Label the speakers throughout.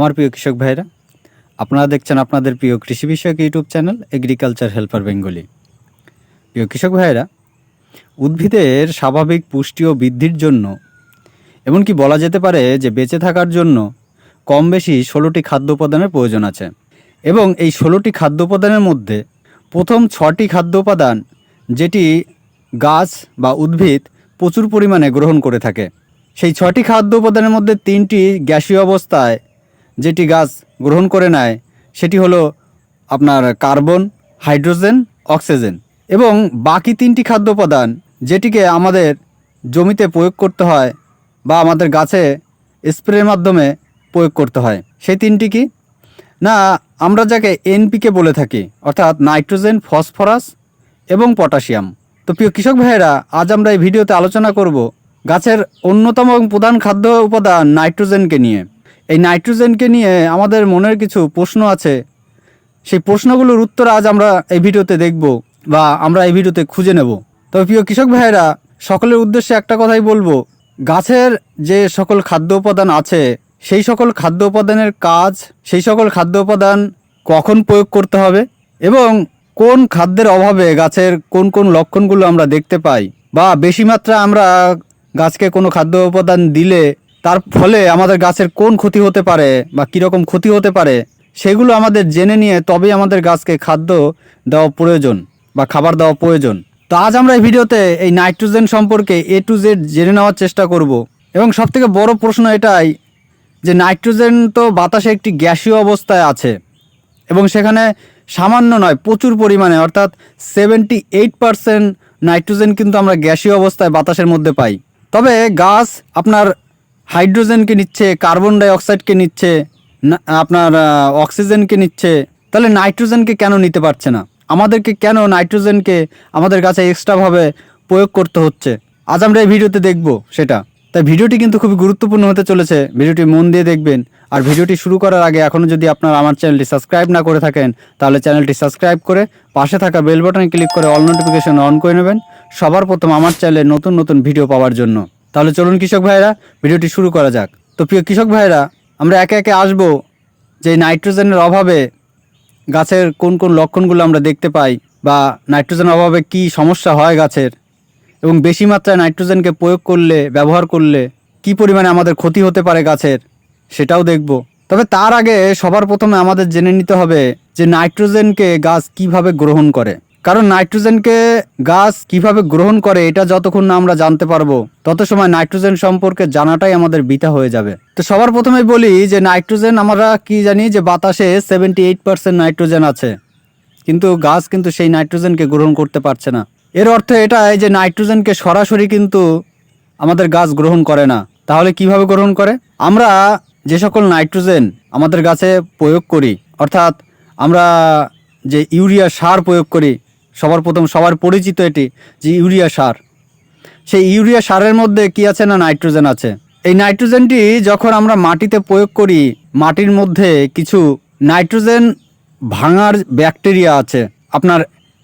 Speaker 1: আমার প্রিয় কৃষক ভাইরা, আপনারা দেখছেন আপনাদের প্রিয় কৃষি বিষয়ক YouTube channel agriculture helper Bengali. প্রিয় কৃষক ভাইরা, উদ্ভিদের স্বাভাবিক পুষ্টি ও বৃদ্ধির জন্য, এমনকি বলা যেতে পারে যে বেঁচে থাকার জন্য কম বেশি ষোলোটি খাদ্য উপাদানের প্রয়োজন আছে। এবং এই ষোলোটি খাদ্য উপাদানের মধ্যে প্রথম ছটি খাদ্য উপাদান যেটি গাছ বা উদ্ভিদ প্রচুর পরিমাণে গ্রহণ করে থাকে। সেই ছটি খাদ্য উপাদানের মধ্যে তিনটি গ্যাসীয় অবস্থায় যেটি গাছ গ্রহণ করে নেয়, সেটি হলো আপনার কার্বন, হাইড্রোজেন, অক্সিজেন। এবং বাকি তিনটি খাদ্য উপাদান যেটিকে আমাদের জমিতে প্রয়োগ করতে হয় বা আমাদের গাছে স্প্রের মাধ্যমে প্রয়োগ করতে হয়, সেই তিনটি কি? না, আমরা যাকে এনপিকে বলে থাকি, অর্থাৎ নাইট্রোজেন, ফসফরাস এবং পটাশিয়াম। তো প্রিয় কৃষক ভাইয়েরা, আজ আমরা এই ভিডিওতে আলোচনা করব গাছের অন্যতম প্রধান খাদ্য উপাদান নাইট্রোজেনকে নিয়ে। এই নাইট্রোজেনকে নিয়ে আমাদের মনের কিছু প্রশ্ন আছে। সেই প্রশ্নগুলোর উত্তর আজ আমরা এই ভিডিওতে দেখব বা আমরা এই ভিডিওতে খুঁজে নেব। তবে প্রিয় কৃষক ভাইয়েরা, সকলের উদ্দেশ্যে একটা কথাই বলব। গাছের যে সকল খাদ্য উপাদান আছে, সেই সকল খাদ্য উপাদানের কাজ, সেই সকল খাদ্য উপাদান কখন প্রয়োগ করতে হবে এবং কোন খাদ্যের অভাবে গাছের কোন কোন লক্ষণগুলো আমরা দেখতে পাই বা বেশি মাত্রা আমরা গাছকে কোনো খাদ্য উপাদান দিলে তার ফলে আমাদের গাছের কোন ক্ষতি হতে পারে বা কীরকম ক্ষতি হতে পারে, সেগুলো আমাদের জেনে নিয়ে তবেই আমাদের গাছকে খাদ্য দেওয়া প্রয়োজন বা খাবার দেওয়া প্রয়োজন। তো আজ আমরা এই ভিডিওতে এই নাইট্রোজেন সম্পর্কে এ টু জেড জেনে নেওয়ার চেষ্টা করব এবং সবথেকে বড় প্রশ্ন এটাই যে নাইট্রোজেন তো বাতাসে একটি গ্যাসীয় অবস্থায় আছে এবং সেখানে সামান্য নয়, প্রচুর পরিমাণে, অর্থাৎ সেভেন্টি এইট পারসেন্ট নাইট্রোজেন কিন্তু আমরা গ্যাসীয় অবস্থায় বাতাসের মধ্যে পাই। তবে গাছ আপনার হাইড্রোজেনকে নিচ্ছে, কার্বন ডাই অক্সাইডকে নিচ্ছে আপনার অক্সিজেনকে নিচ্ছে, তাহলে নাইট্রোজেনকে কেন নিতে পারছে না? আমাদেরকে কেন নাইট্রোজেনকে আমাদের কাছে এক্সট্রাভাবে প্রয়োগ করতে হচ্ছে? আজ আমরা এই ভিডিওতে দেখব সেটা। তাই ভিডিওটি কিন্তু খুবই গুরুত্বপূর্ণ হতে চলেছে। ভিডিওটি মন দিয়ে দেখবেন। আর ভিডিওটি শুরু করার আগে এখনও যদি আপনারা আমার চ্যানেলটি সাবস্ক্রাইব না করে থাকেন, তাহলে চ্যানেলটি সাবস্ক্রাইব করে পাশে থাকা বেল বাটনে ক্লিক করে অল নোটিফিকেশন অন করে নেবেন। সবার প্রথম আমার চ্যানেলে নতুন নতুন ভিডিও পাওয়ার জন্য। তাহলে চলুন কৃষক ভাইরা ভিডিওটি শুরু করা যাক। তো প্রিয় কৃষক ভাইরা আমরা একে একে আসব যে নাইট্রোজেনের অভাবে গাছের কোন কোন লক্ষণগুলো আমরা দেখতে পাই বা নাইট্রোজেনের অভাবে কি সমস্যা হয় গাছের এবং বেশি মাত্রায় নাইট্রোজেনকে প্রয়োগ করলে, ব্যবহার করলে কি পরিমাণে আমাদের ক্ষতি হতে পারে গাছের সেটাও দেখব। তবে তার আগে সবার প্রথমে আমাদের জেনে নিতে হবে যে নাইট্রোজেনকে গাছ কীভাবে গ্রহণ করে। কারণ নাইট্রোজেনকে গাছ কীভাবে গ্রহণ করে এটা যতক্ষণ না আমরা জানতে পারব, তত সময় নাইট্রোজেন সম্পর্কে জানাটাই আমাদের বৃথা হয়ে যাবে। তো সবার প্রথমে বলি যে নাইট্রোজেন আমরা কি জানি যে বাতাসে সেভেন্টি এইট পার্সেন্ট নাইট্রোজেন আছে, কিন্তু গাছ কিন্তু সেই নাইট্রোজেনকে গ্রহণ করতে পারছে না। এর অর্থ এটাই যে নাইট্রোজেনকে সরাসরি কিন্তু আমাদের গাছ গ্রহণ করে না। তাহলে কীভাবে গ্রহণ করে? আমরা যে সকল নাইট্রোজেন আমাদের গাছে প্রয়োগ করি, অর্থাৎ আমরা যে ইউরিয়া সার প্রয়োগ করি সবার প্রথম, সবার পরিচিত এটি, যে ইউরিয়া সার। সেই ইউরিয়া সারের মধ্যে কি আছে না নাইট্রোজেন আছে? এই নাইট্রোজেনটি যখন আমরা মাটিতে প্রয়োগ করি, মাটির মধ্যে কিছু নাইট্রোজেন ভাঙার ব্যাকটেরিয়া আছে। আপনার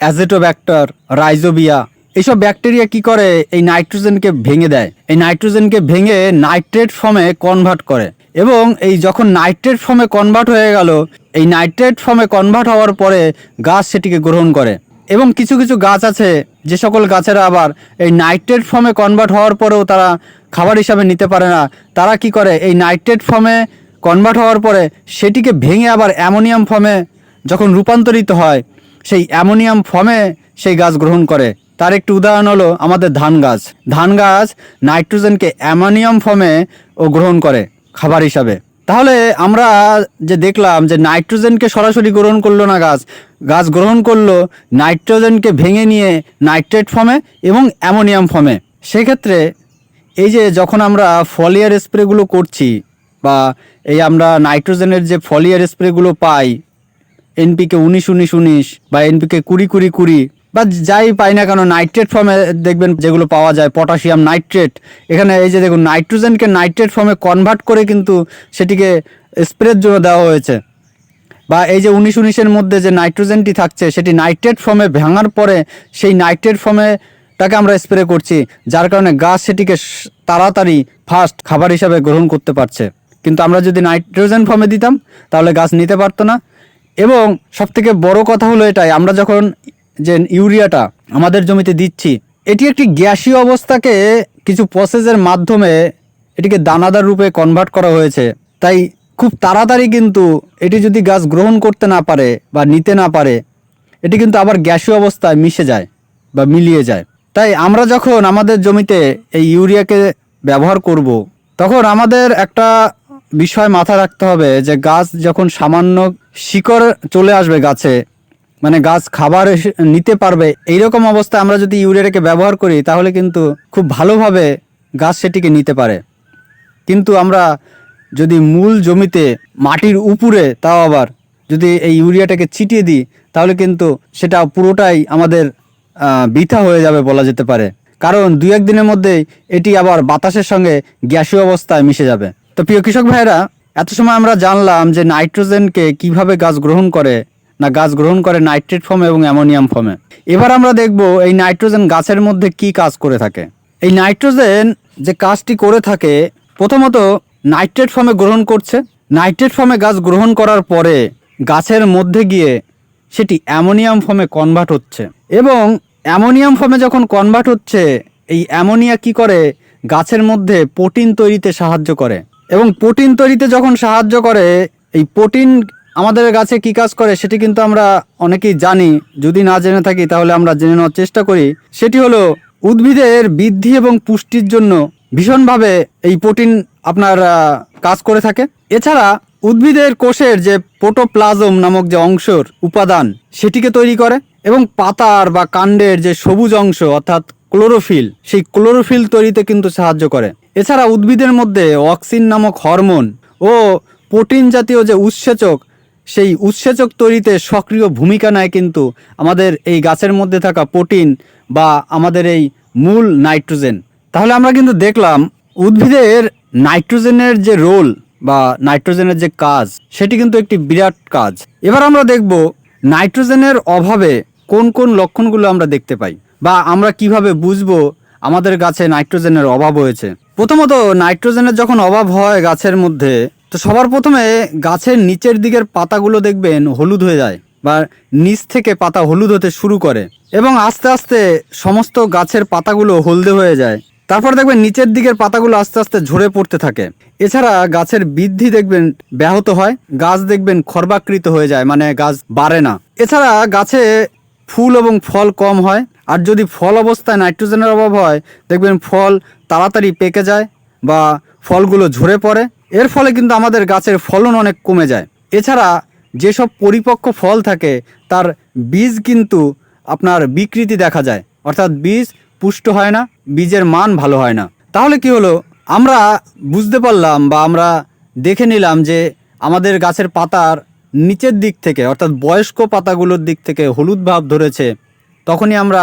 Speaker 1: অ্যাজেটোব্যাক্টর, রাইজোবিয়া এইসব ব্যাকটেরিয়া কি করে? এই নাইট্রোজেনকে ভেঙে দেয়। এই নাইট্রোজেনকে ভেঙে নাইট্রেট ফর্মে কনভার্ট করে। এবং এই যখন নাইট্রেট ফর্মে কনভার্ট হয়ে গেল, এই নাইট্রেট ফর্মে কনভার্ট হওয়ার পরে গাছ সেটিকে গ্রহণ করে। এবং কিছু কিছু গাছ আছে, যে সকল গাছেরা আবার এই নাইট্রেট ফর্মে কনভার্ট হওয়ার পরেও তারা খাবার হিসাবে নিতে পারে না। তারা কি করে? এই নাইট্রেট ফর্মে কনভার্ট হওয়ার পরে সেটিকে ভেঙে আবার অ্যামোনিয়াম ফর্মে যখন রূপান্তরিত হয়, সেই অ্যামোনিয়াম ফর্মে সেই গাছ গ্রহণ করে। তার একটি উদাহরণ হলো আমাদের ধান গাছ। ধান গাছ নাইট্রোজেনকে অ্যামোনিয়াম ফর্মে ও গ্রহণ করে খাবার হিসাবে। তাহলে আমরা যে দেখলাম যে নাইট্রোজেনকে সরাসরি গ্রহণ করল না গাছ গাছ গ্রহণ করল নাইট্রোজেনকে ভেঙে নিয়ে নাইট্রেট ফর্মে এবং অ্যামোনিয়াম ফর্মে। সেক্ষেত্রে এই যে যখন আমরা ফলিয়ার স্প্রেগুলো করছি বা এই আমরা নাইট্রোজেনের যে ফলিয়ার স্প্রেগুলো পাই, এনপিকে উনিশ উনিশ উনিশ বা এনপিকে কুড়ি কুড়ি কুড়ি বা যাই পাই না কেন নাইট্রেট ফর্মে দেখবেন যেগুলো পাওয়া যায় পটাশিয়াম নাইট্রেট এখানে এই যে দেখুন নাইট্রোজেনকে নাইট্রেট ফর্মে কনভার্ট করে কিন্তু সেটিকে স্প্রের জন্য দেওয়া হয়েছে। বা এই যে উনিশ উনিশের মধ্যে যে নাইট্রোজেনটি থাকছে, সেটি নাইট্রেট ফর্মে ভাঙার পরে সেই নাইট্রেট ফর্মে তাকে আমরা স্প্রে করছি, যার কারণে গাছ সেটিকে তাড়াতাড়ি ফাস্ট খাবার হিসাবে গ্রহণ করতে পারছে। কিন্তু আমরা যদি নাইট্রোজেন ফর্মে দিতাম, তাহলে গাছ নিতে পারতো না। এবং সবথেকে বড় কথা হলো এটাই, আমরা যখন যে ইউরিয়াটা আমাদের জমিতে দিচ্ছি, এটি একটি গ্যাসীয় অবস্থাকে কিছু প্রসেসের মাধ্যমে এটিকে দানাদার রূপে কনভার্ট করা হয়েছে। তাই খুব তাড়াতাড়ি কিন্তু এটি যদি গাছ গ্রহণ করতে না পারে বা নিতে না পারে, এটি কিন্তু আবার গ্যাসীয় অবস্থায় মিশে যায় বা মিলিয়ে যায়। তাই আমরা যখন আমাদের জমিতে এই ইউরিয়াকে ব্যবহার করব, তখন আমাদের একটা বিষয় মাথায় রাখতে হবে যে গাছ যখন সামান্য শিকড় চলে আসবে গাছে মানে গাছ খাবার নিতে পারবে, এইরকম অবস্থায় আমরা যদি ইউরিয়াটাকে ব্যবহার করি, তাহলে কিন্তু খুব ভালোভাবে গাছ সেটিকে নিতে পারে। কিন্তু আমরা যদি মূল জমিতে মাটির উপরে তাও আবার যদি এই ইউরিয়াটাকে ছিটিয়ে দিই, তাহলে কিন্তু সেটা পুরোটাই আমাদের বৃথা হয়ে যাবে বলা যেতে পারে। কারণ দুই এক দিনের মধ্যেই এটি আবার বাতাসের সঙ্গে গ্যাসীয় অবস্থায় মিশে যাবে। তো প্রিয় কৃষক ভাইরা এত সময় আমরা জানলাম যে নাইট্রোজেনকে কীভাবে গাছ গ্রহণ করে না গাছ গ্রহণ করে নাইট্রেট ফর্মে এবং অ্যামোনিয়াম ফর্মে। এবার আমরা দেখব এই নাইট্রোজেন গাছের মধ্যে কি কাজ করে থাকে। এই নাইট্রোজেন যে কাজটি করে থাকে, প্রথমত নাইট্রেট ফর্মে গ্রহণ করছে। নাইট্রেট ফর্মে গাছ গ্রহণ করার পরে গাছের মধ্যে গিয়ে সেটি অ্যামোনিয়াম ফর্মে কনভার্ট হচ্ছে এবং অ্যামোনিয়াম ফর্মে যখন কনভার্ট হচ্ছে, এই অ্যামোনিয়া কি করে? গাছের মধ্যে প্রোটিন তৈরিতে সাহায্য করে এবং প্রোটিন তৈরিতে যখন সাহায্য করে, এই প্রোটিন আমাদের গাছে কি কাজ করে সেটি কিন্তু আমরা অনেকেই জানি। যদি না জেনে থাকি, তাহলে আমরা জেনে নেওয়ার চেষ্টা করি। সেটি হলো, উদ্ভিদের বৃদ্ধি এবং পুষ্টির জন্য ভীষণভাবে এই প্রোটিন আপনার কাজ করে থাকে। এছাড়া, উদ্ভিদের কোষের যে পোটোপ্লাজম নামক যে অংশর উপাদান, সেটিকে তৈরি করে এবং পাতার বা কাণ্ডের যে সবুজ অংশ, অর্থাৎ ক্লোরোফিল, সেই ক্লোরোফিল তৈরিতে কিন্তু সাহায্য করে। এছাড়া উদ্ভিদের মধ্যে অক্সিন নামক হরমোন ও প্রোটিন জাতীয় যে উৎসেচক সেই উৎসেচক তৈরিতে সক্রিয় ভূমিকা নেয় কিন্তু আমাদের এই গাছের মধ্যে থাকা প্রোটিন বা আমাদের এই মূল নাইট্রোজেন। তাহলে আমরা কিন্তু দেখলাম উদ্ভিদের নাইট্রোজেনের যে রোল বা নাইট্রোজেনের যে কাজ, সেটি কিন্তু একটি বিরাট কাজ। এবার আমরা দেখব নাইট্রোজেনের অভাবে কোন কোন লক্ষণগুলো আমরা দেখতে পাই বা আমরা কীভাবে বুঝব আমাদের গাছে নাইট্রোজেনের অভাব হয়েছে। প্রথমত নাইট্রোজেনের যখন অভাব হয় গাছের মধ্যে তো সবার প্রথমে গাছের নিচের দিকের পাতাগুলো দেখবেন হলুদ হয়ে যায় বা নিচ থেকে পাতা হলুদ হতে শুরু করে এবং আস্তে আস্তে সমস্ত গাছের পাতাগুলো হলদে হয়ে যায়। তারপর দেখবেন নিচের দিকের পাতাগুলো আস্তে আস্তে ঝরে পড়তে থাকে। এছাড়া গাছের বৃদ্ধি দেখবেন ব্যাহত হয়, গাছ দেখবেন খর্বাকৃত হয়ে যায় মানে গাছ বাড়ে না। এছাড়া গাছে ফুল এবং ফল কম হয়, আর যদি ফল অবস্থায় নাইট্রোজেনের অভাব হয়, দেখবেন ফল তাড়াতাড়ি পেকে যায় বা ফলগুলো ঝরে পড়ে। এর ফলে কিন্তু আমাদের গাছের ফলন অনেক কমে যায়। এছাড়া যেসব পরিপক্ক ফল থাকে, তার বীজ কিন্তু আপনার বিকৃতি দেখা যায়। অর্থাৎ বীজ পুষ্ট হয় না, বীজের মান ভালো হয় না। তাহলে কি হলো? আমরা বুঝতে পারলাম বা আমরা দেখে নিলাম যে আমাদের গাছের পাতার নিচের দিক থেকে, অর্থাৎ বয়স্ক পাতাগুলোর দিক থেকে হলুদ ভাব ধরেছে, তখনই আমরা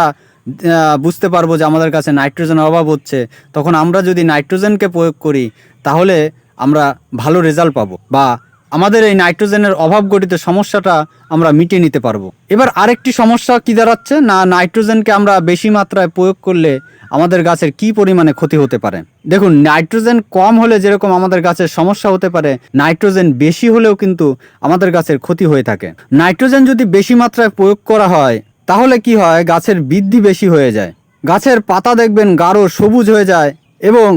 Speaker 1: বুঝতে পারব যে আমাদের কাছে নাইট্রোজেনের অভাব হচ্ছে। তখন আমরা যদি নাইট্রোজেনকে প্রয়োগ করি, তাহলে আমরা ভালো রেজাল্ট পাবো বা আমাদের এই নাইট্রোজেনের অভাব গঠিত সমস্যাটা আমরা মিটিয়ে নিতে পারব। এবার আরেকটি সমস্যা কি দাঁড়াচ্ছে? না, নাইট্রোজেনকে আমরা বেশি মাত্রায় প্রয়োগ করলে আমাদের গাছের কি পরিমাণে ক্ষতি হতে পারে? দেখুন, নাইট্রোজেন কম হলে যেরকম আমাদের গাছের সমস্যা হতে পারে, নাইট্রোজেন বেশি হলেও কিন্তু আমাদের গাছের ক্ষতি হয়ে থাকে। নাইট্রোজেন যদি বেশি মাত্রায় প্রয়োগ করা হয়, তাহলে কি হয়? গাছের বৃদ্ধি বেশি হয়ে যায়। গাছের পাতা দেখবেন গাঢ় সবুজ হয়ে যায় এবং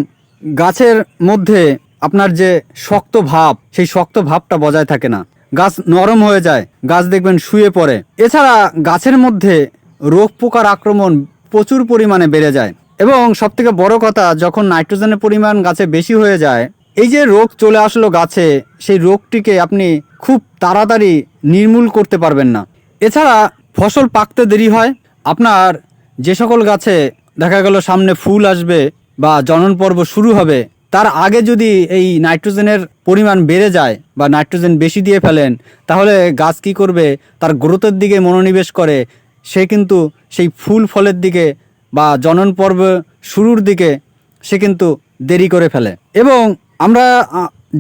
Speaker 1: গাছের মধ্যে আপনার যে শক্ত ভাব, সেই শক্ত ভাবটা বজায় থাকে না। গাছ নরম হয়ে যায়, গাছ দেখবেন শুয়ে পড়ে। এছাড়া গাছের মধ্যে রোগ পোকার আক্রমণ প্রচুর পরিমাণে বেড়ে যায়। এবং সবথেকে বড় কথা, যখন নাইট্রোজেনের পরিমাণ গাছে বেশি হয়ে যায়, এই যে রোগ চলে আসলো গাছে, সেই রোগটিকে আপনি খুব তাড়াতাড়ি নির্মূল করতে পারবেন না। এছাড়া ফসল পাকতে দেরি হয়। আপনার যে সকল গাছে দেখা গেল সামনে ফুল আসবে বা জনন পর্ব শুরু হবে তার আগে যদি এই নাইট্রোজেনের পরিমাণ বেড়ে যায় বা নাইট্রোজেন বেশি দিয়ে ফেলেন, তাহলে গাছ কি করবে? তার গ্রোথের দিকে মনোনিবেশ করে। সে কিন্তু সেই ফুল ফলের দিকে বা জনন পর্ব শুরুর দিকে সে কিন্তু দেরি করে ফেলে। এবং আমরা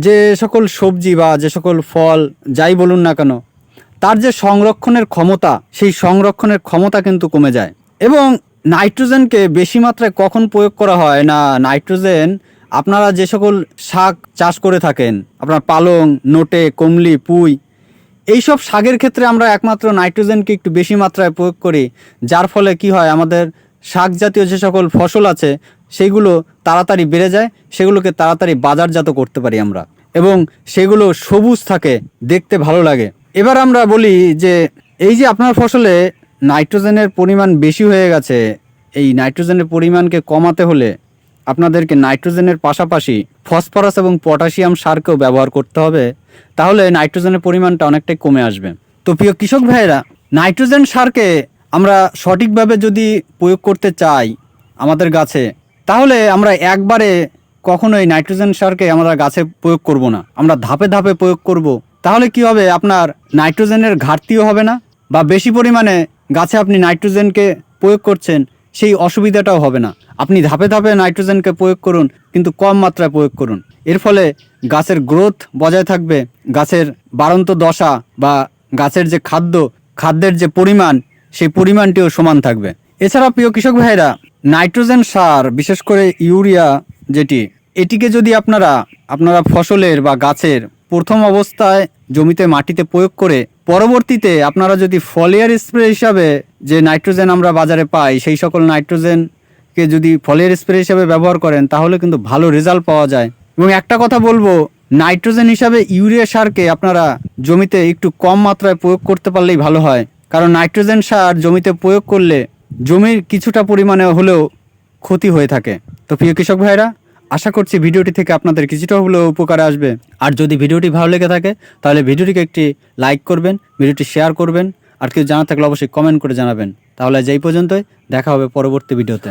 Speaker 1: যে সকল সবজি বা যে সকল ফল, যাই বলুন না কেন, তার যে সংরক্ষণের ক্ষমতা, সেই সংরক্ষণের ক্ষমতা কিন্তু কমে যায়। এবং নাইট্রোজেনকে বেশি মাত্রায় কখন প্রয়োগ করা হয় না? নাইট্রোজেন আপনারা যে সকল শাক চাষ করে থাকেন, আপনার পালং, নোটে, কমলি, পুঁই, এইসব শাকের ক্ষেত্রে আমরা একমাত্র নাইট্রোজেনকে একটু বেশি মাত্রায় প্রয়োগ করি, যার ফলে কি হয়, আমাদের শাক জাতীয় যে সকল ফসল আছে সেইগুলো তাড়াতাড়ি বেড়ে যায়, সেগুলোকে তাড়াতাড়ি বাজারজাত করতে পারি আমরা। এবং সেগুলো সবুজ থাকে, দেখতে ভালো লাগে। এবার আমরা বলি যে, এই যে আপনার ফসলে নাইট্রোজেনের পরিমাণ বেশি হয়ে গেছে, এই নাইট্রোজেনের পরিমাণকে কমাতে হলে আপনাদেরকে নাইট্রোজেনের পাশাপাশি ফসফরাস এবং পটাশিয়াম সারকেও ব্যবহার করতে হবে, তাহলে নাইট্রোজেনের পরিমাণটা অনেকটাই কমে আসবে। তো প্রিয় কৃষক ভাইয়েরা, নাইট্রোজেন সারকে আমরা সঠিকভাবে যদি প্রয়োগ করতে চাই আমাদের গাছে, তাহলে আমরা একবারে কখনোই নাইট্রোজেন সারকে আমরা গাছে প্রয়োগ করব না। আমরা ধাপে ধাপে প্রয়োগ করব। তাহলে কি হবে? আপনার নাইট্রোজেনের ঘাটতিও হবে না, বা বেশি পরিমাণে গাছে আপনি নাইট্রোজেনকে প্রয়োগ করছেন সেই অসুবিধাটাও হবে না। আপনি ধাপে ধাপে নাইট্রোজেনকে প্রয়োগ করুন, কিন্তু কম মাত্রায় প্রয়োগ করুন। এর ফলে গাছের গ্রোথ বজায় থাকবে, গাছের বাড়ন্ত দশা বা গাছের যে খাদ্য, খাদ্যের যে পরিমাণ, সেই পরিমাণটিও সমান থাকবে। এছাড়া প্রিয় কৃষক ভাইরা নাইট্রোজেন সার, বিশেষ করে ইউরিয়া যেটি, এটিকে যদি আপনারা আপনারা ফসলের বা গাছের প্রথম অবস্থায় জমিতে মাটিতে প্রয়োগ করে পরবর্তীতে আপনারা যদি ফলিয়ার স্প্রে হিসাবে যে নাইট্রোজেন আমরা বাজারে পাই, সেই সকল নাইট্রোজেনকে যদি ফলিয়ার স্প্রে হিসাবে ব্যবহার করেন, তাহলে কিন্তু ভালো রেজাল্ট পাওয়া যায়। এবং একটা কথা বলব, নাইট্রোজেন হিসাবে ইউরিয়া সারকে আপনারা জমিতে একটু কম মাত্রায় প্রয়োগ করতে পারলেই ভালো হয়। কারণ নাইট্রোজেন সার জমিতে প্রয়োগ করলে জমির কিছুটা পরিমাণে হলেও ক্ষতি হয়ে থাকে। তো প্রিয় কৃষক ভাইরা আশা করছি ভিডিওটি থেকে আপনাদের কিছুটা হলেও উপকারে আসবে। আর যদি ভিডিওটি ভালো লেগে থাকে, তাহলে ভিডিওটিকে একটি লাইক করবেন, ভিডিওটি শেয়ার করবেন, আর কেউ জানা থাকলে অবশ্যই কমেন্ট করে জানাবেন। তাহলে যেই পর্যন্তই, দেখা হবে পরবর্তী ভিডিওতে।